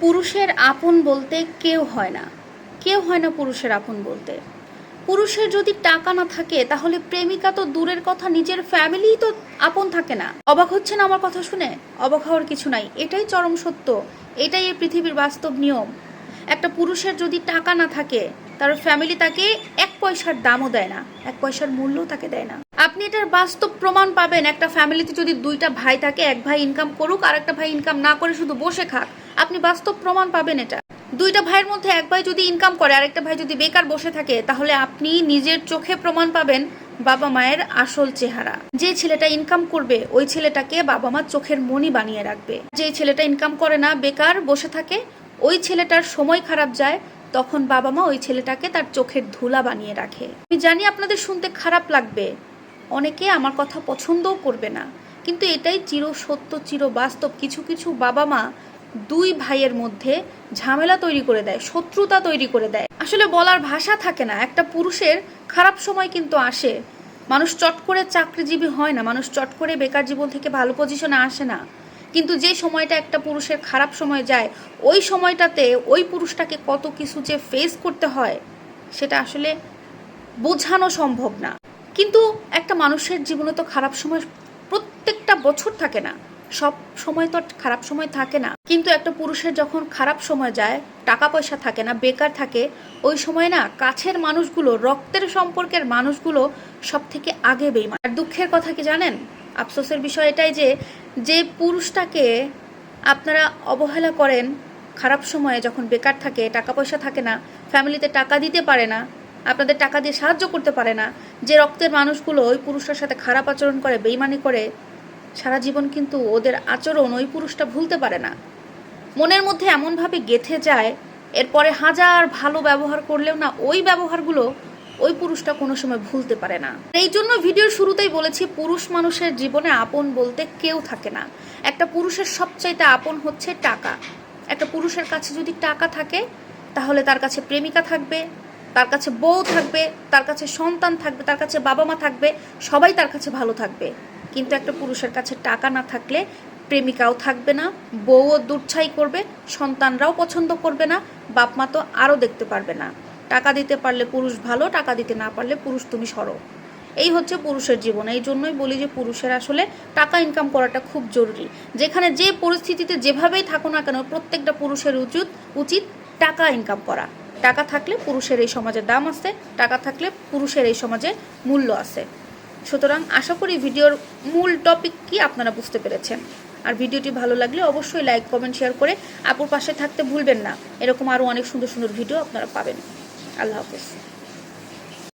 পুরুষের আপন বলতে কেউ হয় না। কেউ হয় না পুরুষের আপন বলতে। পুরুষের যদি টাকা না থাকে, তাহলে প্রেমিকা তো দূরের কথা, নিজের ফ্যামিলিই তো আপন থাকে না। অবাক হচ্ছে না আমার কথা শুনে? অবাক হওয়ার কিছু নাই। এটাই চরম সত্য। এটাই এই পৃথিবীর বাস্তব নিয়ম। একটা পুরুষের যদি টাকা না থাকে, তার ফ্যামিলি তাকে এক পয়সার দামও দেয় না। এক পয়সার মূল্যও তাকে দেয় না। আপনি এটার বাস্তব প্রমাণ পাবেন। একটা ফ্যামিলিতে যদি দুইটা ভাই থাকে, এক ভাই ইনকাম করুক আর একটা ভাই ইনকাম না করে শুধু বসে খাক, আপনি বাস্তব প্রমাণ পাবেন এটা। দুইটা ভাইয়ের মধ্যে এক ভাই যদি ইনকাম করে, আরেকটা ভাই যদি বেকার বসে থাকে, তাহলে আপনি নিজের চোখে প্রমাণ পাবেন বাবা মায়ের আসল চেহারা। যে ছেলেটা ইনকাম করবে, ওই ছেলেটাকে বাবা মা চোখের মনি বানিয়ে রাখবে। যে ছেলেটা ইনকাম করে না, বেকার বসে থাকে, ওই ছেলেটার সময় খারাপ যায়, তখন বাবা মা ওই ছেলেটাকে তার চোখের ধুলা বানিয়ে রাখে। আমি জানি আপনাদের শুনতে খারাপ লাগবে অনেকে আমার কথা পছন্দও করবে না। কিন্তু এটাই চির সত্য, চির বাস্তব। কিছু কিছু বাবা মা দুই ভাইয়ের মধ্যে ঝামেলা তৈরি করে দেয়, শত্রুতা তৈরি করে দেয়। আসলে বলার ভাষা থাকে না। একটা পুরুষের খারাপ সময় কিন্তু আসে। মানুষ চট করে চাকরিজীবী হয় না, মানুষ চট করে বেকার জীবন থেকে ভালো পজিশনে আসে না। কিন্তু যে সময়টা একটা পুরুষের খারাপ সময় যায়, ওই সময়টাতে ওই পুরুষটাকে কত কিছু যে ফেস করতে হয়, সেটা আসলে বোঝানো সম্ভব না। কিন্তু একটা মানুষের জীবনে তো খারাপ সময় প্রত্যেকটা বছর থাকে না। সব সময় তো খারাপ সময় থাকে না। কিন্তু একটা পুরুষের যখন খারাপ সময় যায়, টাকা পয়সা থাকে না, বেকার থাকে, ওই সময় না কাছের মানুষগুলো, রক্তের সম্পর্কের মানুষগুলো সব থেকে আগে বেইমান আর দুঃখের কথা কি জানেন? আফসোসের বিষয় এটাই যে যে পুরুষটাকে আপনারা অবহেলা করেন, খারাপ সময়ে যখন বেকার থাকে, টাকা পয়সা থাকে না ফ্যামিলিতে টাকা দিতে পারে না আপনাদের টাকা দিয়ে সাহায্য করতে পারে না। যে রক্তের মানুষগুলো ওই পুরুষটার সাথে খারাপ আচরণ করে, বেইমানি করে, সারা জীবন কিন্তু ওদের আচরণ ওই পুরুষটা ভুলতে পারে না। মনের মধ্যে এমনভাবে গেথে যায়, এরপরে হাজার ভালো ব্যবহার করলেও না ওই ব্যবহারগুলো ওই পুরুষটা কোনো সময় ভুলতে পারে না। এই জন্য ভিডিওর শুরুতেই বলেছি, পুরুষ মানুষের জীবনে আপন বলতে কেউ থাকে না। একটা পুরুষের সবচাইতে আপন হচ্ছে টাকা। একটা পুরুষের কাছে যদি টাকা থাকে, তাহলে তার কাছে প্রেমিকা থাকবে তার কাছে বউ থাকবে, তার কাছে সন্তান থাকবে, তার কাছে বাবা মা থাকবে, সবাই তার কাছে ভালো থাকবে। কিন্তু একটা পুরুষের কাছে টাকা না থাকলে প্রেমিকাও থাকবে না, বউও দুচ্ছাই করবে, সন্তানরাও পছন্দ করবে না, বাপ মা তো আরও দেখতে পারবে না। টাকা দিতে পারলে পুরুষ ভালো, টাকা দিতে না পারলে পুরুষ তুমি সরো। এই হচ্ছে পুরুষের জীবন। এই জন্যই বলি যে পুরুষের আসলে টাকা ইনকাম করাটা খুব জরুরি। যেখানে যে পরিস্থিতিতে যেভাবেই থাকো না কেন, প্রত্যেকটা পুরুষের উচিত উচিত টাকা ইনকাম করা। টাকা থাকলে পুরুষের এই সমাজে দাম আছে, টাকা থাকলে পুরুষের এই সমাজে মূল্য আছে। সুতরাং আশা করি ভিডিওর মূল টপিক কি আপনারা বুঝতে পেরেছেন। আর ভিডিওটি ভালো লাগলে অবশ্যই লাইক কমেন্ট শেয়ার করে আপুর পাশে থাকতে ভুলবেন না। এরকম আরও অনেক সুন্দর সুন্দর ভিডিও আপনারা পাবেন। আল্লাহ হাফেজ।